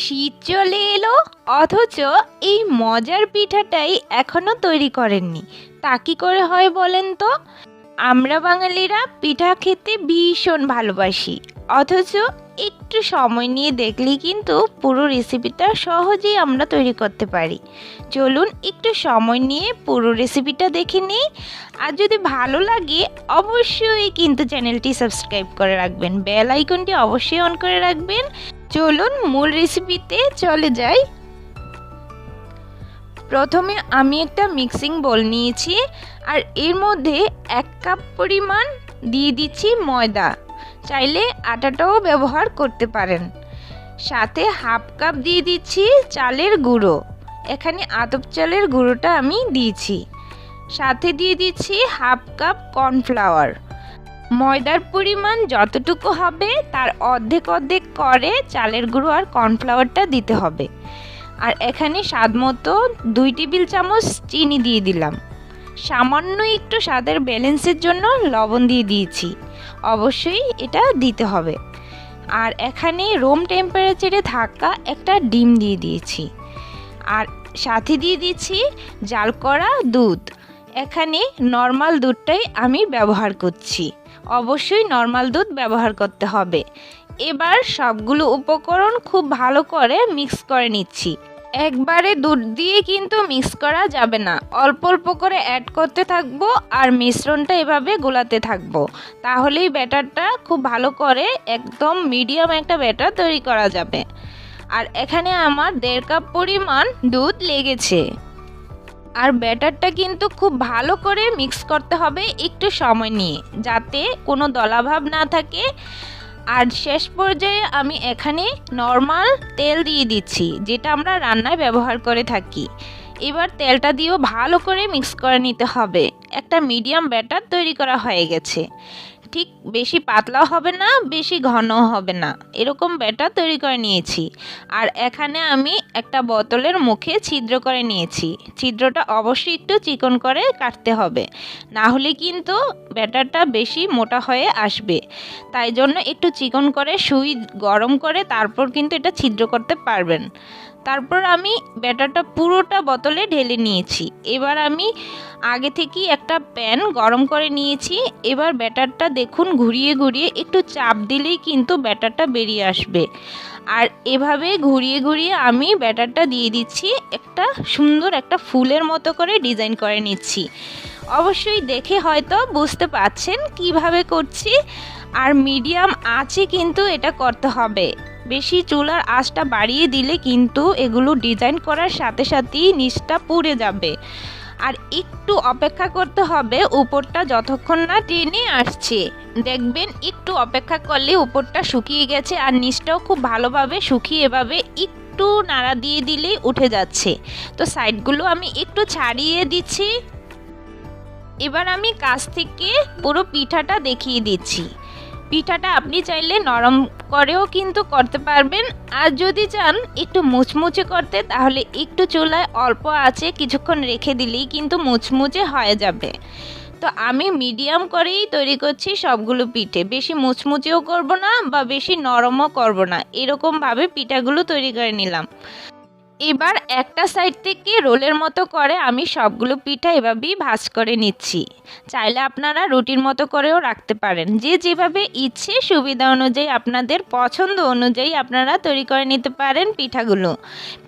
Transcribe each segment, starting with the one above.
শীত চলে এলো, অথচ এই মজার পিঠাটাই এখনও তৈরি করেননি। তা কি করে হয় বলেন তো? আমরা বাঙালিরা পিঠা খেতে ভীষণ ভালোবাসি, অথচ একটু সময় নিয়ে দেখলেই কিন্তু পুরো রেসিপিটা সহজেই আমরা তৈরি করতে পারি। চলুন একটু সময় নিয়ে পুরো রেসিপিটা দেখে নিই, আর যদি ভালো লাগে অবশ্যই কিন্তু চ্যানেলটি সাবস্ক্রাইব করে রাখবেন বেল আইকনটি অবশ্যই অন করে রাখবেন চলুন মূল রেসিপিতে চলে যাই। প্রথমে আমি একটা মিক্সিং বোল নিয়েছি আর এর মধ্যে এক কাপ পরিমাণ দিয়ে দিচ্ছি ময়দা। চাইলে আটাটাও ব্যবহার করতে পারেন। সাথে হাফ কাপ দিয়ে দিচ্ছি চালের গুঁড়ো। এখানে আতপ চালের গুঁড়োটা আমি দিয়েছি। সাথে দিয়ে দিচ্ছি হাফ কাপ কর্নফ্লাওয়ার ময়দার পরিমাণ যতটুকু হবে, তার অর্ধেক অর্ধেক করে চালের গুঁড়ো আর কর্নফ্লাওয়ারটা দিতে হবে। আর এখানে স্বাদ মতো দুই টেবিল চামচ চিনি দিয়ে দিলাম। সামান্য একটু স্বাদের ব্যালেন্সের জন্য লবণ দিয়ে দিয়েছি। অবশ্যই এটা দিতে হবে। আর এখানে রুম টেম্পারেচারে থাকা একটা ডিম দিয়ে দিয়েছি। আর সাথে দিয়ে দিচ্ছি জাল করা দুধ। এখানে নর্মাল দুধটাই আমি ব্যবহার করছি। অবশ্যই নর্মাল দুধ ব্যবহার করতে হবে। এবার সবগুলো উপকরণ খুব ভালো করে মিক্স করে নিচ্ছি। একবারে দুধ দিয়ে কিন্তু মিক্স করা যাবে না। অল্প অল্প করে অ্যাড করতে থাকব আর মিশ্রণটা এভাবে গোলাতে থাকব। তাহলেই ব্যাটারটা খুব ভালো করে একদম মিডিয়াম একটা ব্যাটার তৈরি করা যাবে। আর এখানে আমার দেড় কাপ পরিমাণ দুধ লেগেছে। আর ব্যাটারটা কিন্তু খুব ভালো করে মিক্স করতে হবে একটু সময় নিয়ে, যাতে কোনো দলাভাব না থাকে। আর শেষ পর্যায়ে আমি এখানে নর্মাল তেল দিয়ে দিচ্ছি, যেটা আমরা রান্নায় ব্যবহার করে থাকি। এবার তেলটা দিয়েও ভালো করে মিক্স করে নিতে হবে। একটা মিডিয়াম ব্যাটার তৈরি করা হয়ে গেছে। ঠিক বেশি পাতলাও হবে না, বেশি ঘনও হবে না। এরকম ব্যাটার তৈরি করে নিয়েছি। আর এখানে আমি একটা বোতলের মুখে ছিদ্র করে নিয়েছি। ছিদ্রটা অবশ্যই একটু চিকন করে কাটতে হবে। না হলে কিন্তু ব্যাটারটা বেশি মোটা হয়ে আসবে। তাই জন্য একটু চিকন করে, সুই গরম করে তারপর কিন্তু এটা ছিদ্র করতে পারবেন। তারপর আমি ব্যাটারটা পুরোটা বোতলে ঢেলে নিয়েছি। এবার আমি আগে থেকেই একটা প্যান গরম করে নিয়েছি। এবার ব্যাটারটা দেখুন ঘুরিয়ে ঘুরিয়ে একটু চাপ দিলেই কিন্তু ব্যাটারটা বেরিয়ে আসবে। আর এভাবে ঘুরিয়ে ঘুরিয়ে আমি ব্যাটারটা দিয়ে দিচ্ছি একটা সুন্দর একটা ফুলের মতো করে ডিজাইন করে নিচ্ছি। অবশ্যই দেখে হয়তো বুঝতে পাচ্ছেন কীভাবে করছি। আর মিডিয়াম আছে কিন্তু এটা করতে হবে। বেশি চুলার আঁচটা বাড়িয়ে দিলে কিন্তু এগুলো ডিজাইন করার সাথে সাথেই নিচটা পুড়ে যাবে। আর একটু অপেক্ষা করতে হবে, উপরটা যতক্ষণ না টেনে আসছে। দেখবেন একটু অপেক্ষা করলে উপরটা শুকিয়ে গেছে আর নিচটাও খুব ভালোভাবে শুকিয়ে এভাবে একটু নাড়া দিয়ে দিলেই উঠে যাচ্ছে। তো সাইডগুলো আমি একটু ছাড়িয়ে দিচ্ছি। এবার আমি কাছ থেকে পুরো পিঠাটা দেখিয়ে দিচ্ছি। পিঠাটা আপনি চাইলে নরম করেও কিন্তু করতে পারবেন। আর যদি চান একটু মুচমুচে করতে, তাহলে একটু চুলায় অল্প আছে কিছুক্ষণ রেখে দিলেই কিন্তু মুচমুচে হয়ে যাবে। তো আমি মিডিয়াম করেই তৈরি করছি সবগুলো পিঠে। বেশি মুচমুচেও করব না বা বেশি নরমও করব না। এরকমভাবে পিঠাগুলো তৈরি করে নিলাম। এবার একটা সাইড থেকে রোলের মতো করে আমি সবগুলো পিঠা এভাবেই ভাজ করে নিচ্ছি। চাইলে আপনারা রুটির মতো করেও রাখতে পারেন। যে যেভাবে ইচ্ছে সুবিধা অনুযায়ী, আপনাদের পছন্দ অনুযায়ী আপনারা তৈরি করে নিতে পারেন পিঠাগুলো।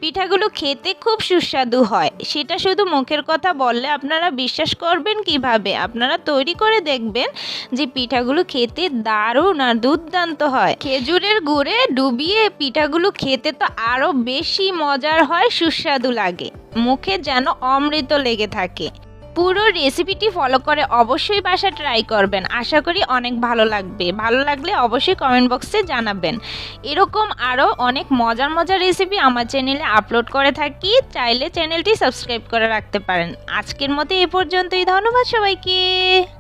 পিঠাগুলো খেতে খুব সুস্বাদু হয়। সেটা শুধু মুখের কথা বললে আপনারা বিশ্বাস করবেন কীভাবে? আপনারা তৈরি করে দেখবেন যে পিঠাগুলো খেতে দারুণ আর দুর্দান্ত হয়। খেজুরের গুড়ে ডুবিয়ে পিঠাগুলো খেতে তো আরও বেশি মজার হয়, সুস্বাদু লাগে। মুখে যেন অমৃত লেগে থাকে। পুরো রেসিপিটি ফলো করে অবশ্যই বাসা ট্রাই করবেন। আশা করি অনেক ভালো লাগবে। ভালো লাগলে অবশ্যই কমেন্ট বক্সে জানাবেন। এরকম আরও অনেক মজার মজার রেসিপি আমার চ্যানেলে আপলোড করে থাকি। চাইলে চ্যানেলটি সাবস্ক্রাইব করে রাখতে পারেন। আজকের মতো এ পর্যন্তই। ধন্যবাদ সবাইকে।